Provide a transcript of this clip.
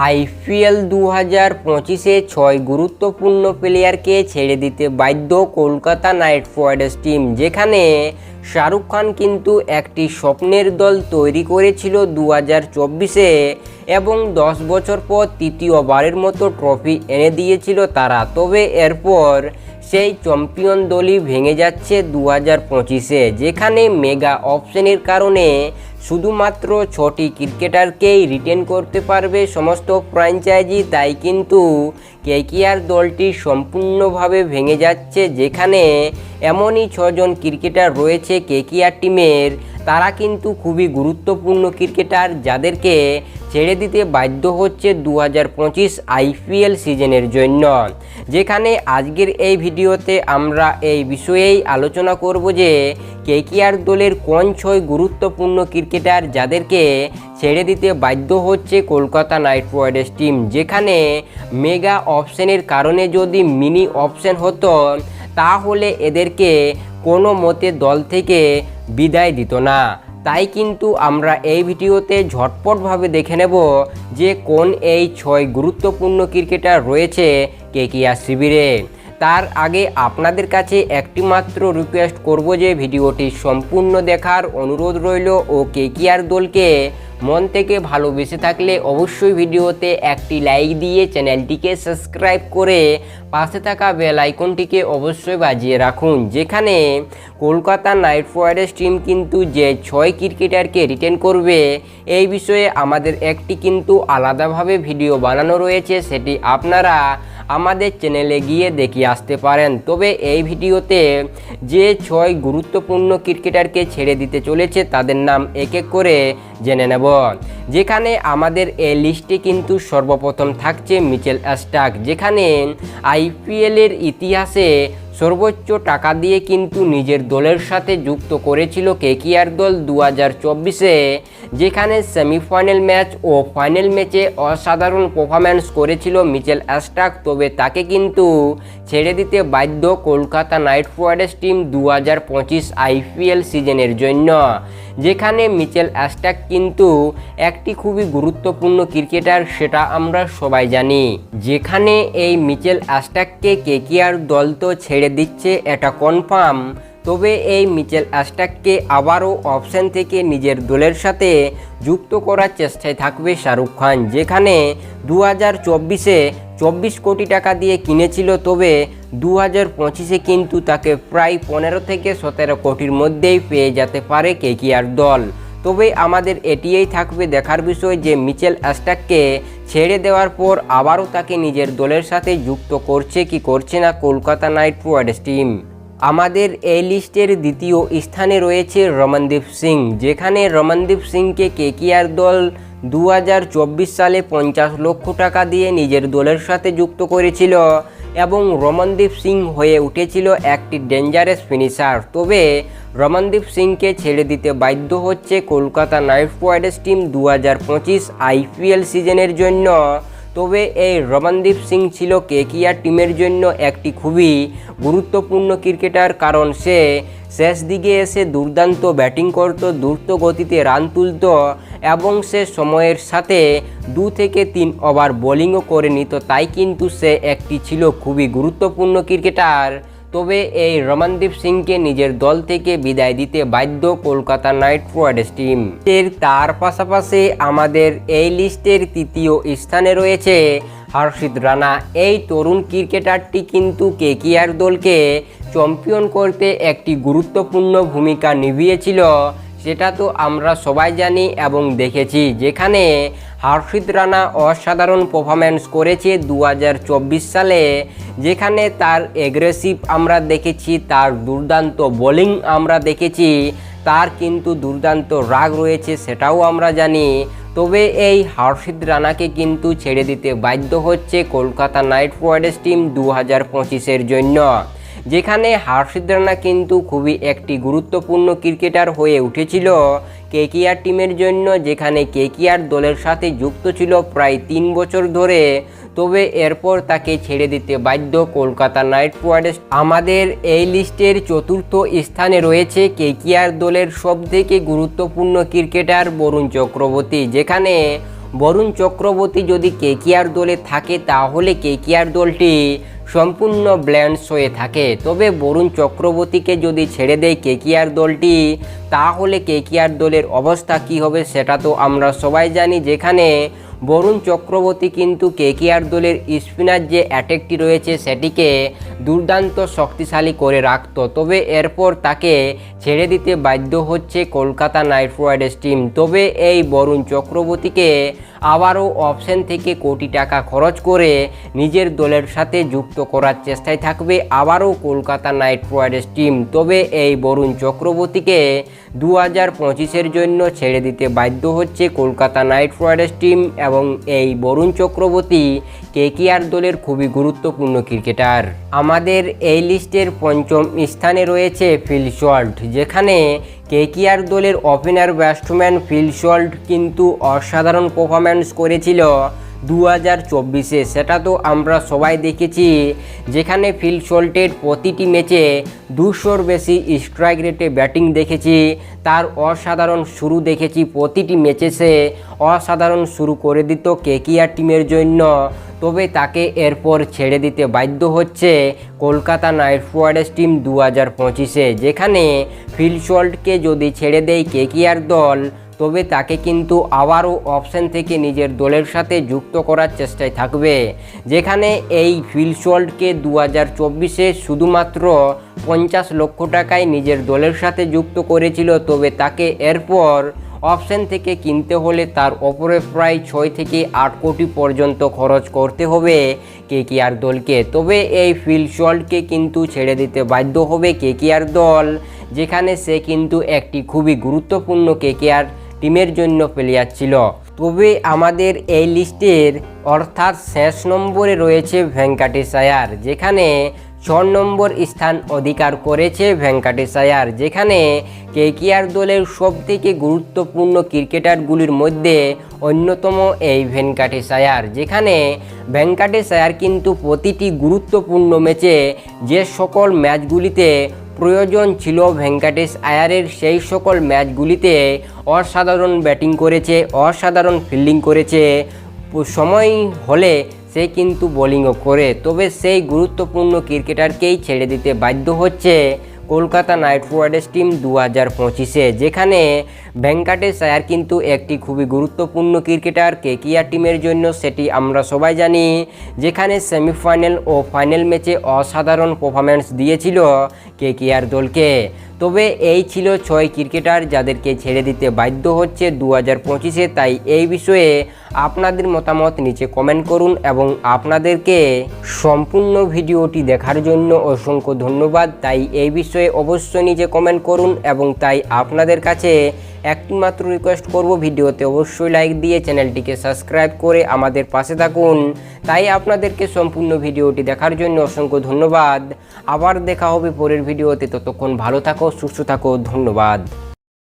IPL দু হাজার পঁচিশে ছয় গুরুত্বপূর্ণ প্লেয়ারকে ছেড়ে দিতে বাধ্য কলকাতা নাইট রাইডার্স টিম, যেখানে শাহরুখ খান কিন্তু একটি স্বপ্নের দল তৈরি করেছিল দু হাজার চব্বিশে এবং দশ বছর পর তৃতীয়বারের মতো ট্রফি এনে দিয়েছিল তারা। তবে এরপর সেই চ্যাম্পিয়ন দলই ভেঙে যাচ্ছে দু হাজার পঁচিশে, যেখানে মেগা অপশনের কারণে শুধুমাত্র ছটি ক্রিকেটারকেই রিটেন করতে পারবে সমস্ত ফ্র্যাঞ্চাইজি তাই কিন্তু কেকিআর দলটি সম্পূর্ণভাবে ভেঙে যাচ্ছে। যেখানে এমনই ছজন ক্রিকেটার রয়েছে কেকিআর টিমের তারা কিন্তু খুবই গুরুত্বপূর্ণ ক্রিকেটার, যাদেরকে ছেড়ে দিতে বাধ্য হচ্ছে দু হাজার পঁচিশ আইপিএল সিজনের জন্য। যেখানে আজকের এই ভিডিওতে আমরা এই বিষয়েই আলোচনা করব যে, কেকিআর দলের কোন ছয় গুরুত্বপূর্ণ ক্রিকেটার যাদেরকে ছেড়ে দিতে বাধ্য হচ্ছে কলকাতা নাইট রাইডার্স টিম। যেখানে মেগা অপশনের কারণে যদি মিনি অপশন হতো, তাহলে এদেরকে কোনো মতে দল থেকে বিদায় দিত না। তাই কিন্তু আমরা এই ভিডিওতে ঝটপটভাবে দেখে নেব যে কোন এই ছয় গুরুত্বপূর্ণ ক্রিকেটার রয়েছে কে কেকিয়া শিবিরে। তার আগে আপনাদের কাছে একটি মাত্র রিকোয়েস্ট করব যে ভিডিওটি সম্পূর্ণ দেখার অনুরোধ রইল ও কে কেকিআর দলকে মন থেকে ভালোবেসে থাকলে অবশ্যই ভিডিওতে একটি লাইক দিয়ে চ্যানেলটিকে সাবস্ক্রাইব করে পাশে থাকা বেল আইকনটিকে অবশ্যই বাজিয়ে রাখুন, যেখানে কলকাতা নাইট রাইডার্স টিম কিন্তু যে ছয় ক্রিকেটারকে রিটেন করবে, এই বিষয়ে আমাদের একটি কিন্তু আলাদাভাবে ভিডিও বানানো রয়েছে, সেটি আপনারা আমাদের চ্যানেলে গিয়ে দেখে আসতে পারেন। তবে এই ভিডিওতে যে ছয় গুরুত্বপূর্ণ ক্রিকেটারকে ছেড়ে দিতে চলেছে, তাদের নাম এক এক করে জেনে নেব। যেখানে আমাদের এই লিস্টে কিন্তু সর্বপ্রথম থাকছে মিচেল অ্যাস্টাক যেখানে আইপিএলের ইতিহাসে সর্বোচ্চ টাকা দিয়ে কিন্তু নিজের দলের সাথে যুক্ত করেছিল কেকিআর দল দু হাজার চব্বিশে, যেখানে সেমিফাইনাল ম্যাচ ও ফাইনাল ম্যাচে অসাধারণ পারফরম্যান্স করেছিল মিচেল অ্যাস্টাক। তবে তাকে কিন্তু ছেড়ে দিতে বাধ্য কলকাতা নাইট রাইডার্স টিম দু হাজার পঁচিশ আইপিএল সিজনের জন্য। যেখানে মিচেল অ্যাস্টাক কিন্তু একটি খুবই গুরুত্বপূর্ণ ক্রিকেটার সেটা আমরা সবাই জানি। যেখানে এই মিচেল অ্যাস্টাককে কেকিআর দল তো ছেড়ে দিচ্ছে, এটা কনফার্ম তবে এই মিচেল অ্যাস্টাককে আবারও অপশন থেকে নিজের দলের সাথে যুক্ত করার চেষ্টায় থাকবে শাহরুখ খান, যেখানে দু হাজার চব্বিশে চব্বিশ কোটি টাকা দিয়ে কিনেছিল, তবে দু হাজার পঁচিশে কিন্তু তাকে প্রায় পনেরো থেকে সতেরো কোটির মধ্যেই পেয়ে যেতে পারে কেকিআর দল। তবে আমাদের এটিই থাকবে দেখার বিষয় যে মিচেল অ্যাস্টাককে ছেড়ে দেওয়ার পর আবারও তাকে নিজের দলের সাথে যুক্ত করছে কি করছে না কলকাতা নাইট রাইডার্স টিম। আমাদের এই লিস্টের দ্বিতীয় স্থানে রয়েছে রমনদীপ সিং, যেখানে রমনদীপ সিংকে কেকিআর দল দু হাজার চব্বিশ সালে পঞ্চাশ লক্ষ টাকা দিয়ে নিজের দলের সাথে যুক্ত করেছিল এবং রমনদীপ সিং হয়ে উঠেছিল একটি ডেঞ্জারাস ফিনিশার তবে রমনদীপ সিংকে ছেড়ে দিতে বাধ্য হচ্ছে কলকাতা নাইট রাইডার্স টিম দু হাজার পঁচিশ আইপিএল সিজনের জন্য। তবে এই রমনদীপ সিং ছিল কেকিআর টিমের জন্য একটি খুবই গুরুত্বপূর্ণ ক্রিকেটার, কারণ সে শেষ দিকে এসে দুর্দান্ত ব্যাটিং করত, দ্রুত গতিতে রান তুলত এবং সে সময়ের সাথে দু থেকে তিন ওভার বোলিংও করে নিত, তাই কিন্তু সে একটি ছিল খুবই গুরুত্বপূর্ণ ক্রিকেটার। তবে এই রমনদীপ সিংকে নিজের দল থেকে বিদায় দিতে বাধ্য কলকাতা নাইট রাইডার্স টিম। এর তার পাশাপাশি আমাদের এই লিস্টের তৃতীয় স্থানে রয়েছে হর্ষিত রানা। এই তরুণ ক্রিকেটারটি কিন্তু কেকিআর দলকে চ্যাম্পিয়ন করতে একটি গুরুত্বপূর্ণ ভূমিকা নিভিয়েছিল। সেটা তো আমরা সবাই জানি এবং দেখেছি, যেখানে হর্ষিত রানা অসাধারণ পারফরম্যান্স করেছে দু হাজার চব্বিশ সালে, যেখানে তার এগ্রেসিভ আমরা দেখেছি, তার দুর্দান্ত বোলিং আমরা দেখেছি, তার কিন্তু দুর্দান্ত রাগ রয়েছে সেটাও আমরা জানি। তবে এই হর্ষিত রানাকে কিন্তু ছেড়ে দিতে বাধ্য হচ্ছে কলকাতা নাইট রাইডার্স টিম দু হাজার পঁচিশের জন্য। যেখানে হার্ষিদ রানা কিন্তু খুবই একটি গুরুত্বপূর্ণ ক্রিকেটার হয়ে উঠেছিল। কেকিআর টিমের জন্য যেখানে কেকিআর দলের সাথে যুক্ত ছিল প্রায় তিন বছর ধরে, তবে এরপর তাকে ছেড়ে দিতে বাধ্য কলকাতা নাইট রাইডার্স। আমাদের এই লিস্টের চতুর্থ স্থানে রয়েছে কেকিআর দলের সবথেকে গুরুত্বপূর্ণ ক্রিকেটার বরুণ চক্রবর্তী, যেখানে বরুণ চক্রবর্তী যদি কেকিআর দলে থাকে, তাহলে কেকিআর দলটি সম্পূর্ণ ব্ল্যান্ডস হয়ে থাকে। তবে বরুণ চক্রবর্তীকে যদি ছেড়ে দেয় কেকিআর দলটি, তাহলে কেকিআর দলের অবস্থা কি হবে সেটা তো আমরা সবাই জানি। যেখানে বরুণ চক্রবর্তী কিন্তু কেকিআর দলের স্পিনার যে অ্যাটেকটি রয়েছে, সেটিকে দুর্দান্ত শক্তিশালী করে রাখত। তবে এরপর তাকে ছেড়ে দিতে বাধ্য হচ্ছে কলকাতা নাইট রাইডার্স টিম। তবে এই বরুণ চক্রবর্তীকে আবারও অপশন থেকে কোটি টাকা খরচ করে নিজের দলের সাথে যুক্ত করার চেষ্টায় থাকবে আবারও কলকাতা নাইট রাইডার্স টিম। তবে এই বরুণ চক্রবর্তীকে দু হাজার পঁচিশের জন্য ছেড়ে দিতে বাধ্য হচ্ছে কলকাতা নাইট রাইডার্স টিম এবং এই বরুণ চক্রবর্তী কেকিআর দলের খুবই গুরুত্বপূর্ণ ক্রিকেটার। আমাদের এই লিস্টের পঞ্চম স্থানে রয়েছে ফিল শল্ট যেখানে কেকিআর দলের ওপেনার ব্যাটসম্যান ফিল শল্ট কিন্তু অসাধারণ পারফরম্যান্স করেছিল দু হাজার চব্বিশে। সেটা তো আমরা সবাই দেখেছি, যেখানে ফিল শল্টের প্রতিটি ম্যাচে দুশোর বেশি স্ট্রাইক রেটে ব্যাটিং দেখেছি, তার অসাধারণ শুরু দেখেছি প্রতিটি ম্যাচে সে অসাধারণ শুরু করে দিত কেকিআর টিমের জন্য। তবে তাকে এরপর ছেড়ে দিতে বাধ্য হচ্ছে কলকাতা নাইট রাইডার্স টিম দু হাজার পঁচিশে, যেখানে ফিল শল্টকে যদি ছেড়ে দেয় কেকিআর দল, তবে তাকে কিন্তু আবারও অপশন থেকে নিজের দলের সাথে যুক্ত করার চেষ্টায় থাকবে, যেখানে এই ফিলশোল্ডকে দু হাজার চব্বিশে শুধুমাত্র পঞ্চাশ লক্ষ টাকায় নিজের দলের সাথে যুক্ত করেছিল, তবে তাকে এরপর অপশন থেকে কিনতে হলে তার ওপরে প্রায় ছয় থেকে আট কোটি পর্যন্ত খরচ করতে হবে কেকিআর দলকে। তবে এই ফিলশোল্ডকে কিন্তু ছেড়ে দিতে বাধ্য হবে কেকিআর দল, যেখানে সে কিন্তু একটি খুবই গুরুত্বপূর্ণ কেকেআর টিমের জন্য প্লেয়ার ছিল। তবে আমাদের এই লিস্টের অর্থাৎ শেষ নম্বরে রয়েছে ভেঙ্কাটেশায়ার যেখানে ছ নম্বর স্থান অধিকার করেছে ভেঙ্কাটেশায়ার, যেখানে কেকিআর দলের সবথেকে গুরুত্বপূর্ণ ক্রিকেটারগুলির মধ্যে অন্যতম এই ভেঙ্কাটেশায়ার, যেখানে ভেঙ্কাটেশায়ার কিন্তু প্রতিটি গুরুত্বপূর্ণ ম্যাচে যে সকল ম্যাচগুলিতে প্রয়োজন ছিল ভেঙ্কাটেশ আয়ারের সেই সকল ম্যাচগুলিতে অসাধারণ ব্যাটিং করেছে, অসাধারণ ফিল্ডিং করেছে। সময় হলে সে কিন্তু বোলিংও করে। তবে সেই গুরুত্বপূর্ণ ক্রিকেটারকেই ছেড়ে দিতে বাধ্য হচ্ছে কলকাতা নাইট রাইডার্স টিম দু হাজার পঁচিশে, যেখানে ভেঙ্কাটেশ আয়ার কিন্তু একটি খুবই গুরুত্বপূর্ণ ক্রিকেটার কেকিআর টিমের জন্য সেটি আমরা সবাই জানি, যেখানে সেমিফাইনাল ও ফাইনাল ম্যাচে অসাধারণ পারফরম্যান্স দিয়েছিল কেকিআর দলকে? তবে এই ছিল ছয় ক্রিকেটার যাদেরকে ছেড়ে দিতে বাধ্য হচ্ছে দু হাজার পঁচিশে, তাই এই বিষয়ে আপনাদের মতামত নিচে কমেন্ট করুন এবং আপনাদেরকে সম্পূর্ণ ভিডিওটি দেখার জন্য অসংখ্য ধন্যবাদ। তাই এই বিষয়ে অবশ্যই নিচে কমেন্ট করুন এবং তাই আপনাদের কাছে একটি মাত্র রিকোয়েস্ট করব ভিডিওতে অবশ্যই লাইক দিয়ে চ্যানেলটিকে সাবস্ক্রাইব করে আমাদের পাশে থাকুন। তাই আপনাদেরকে সম্পূর্ণ ভিডিওটি দেখার জন্য অসংখ্য ধন্যবাদ। আবার দেখা হবে পরের ভিডিওতে। ততক্ষণ ভালো থাকো, সুস্থ থাকো, ধন্যবাদ।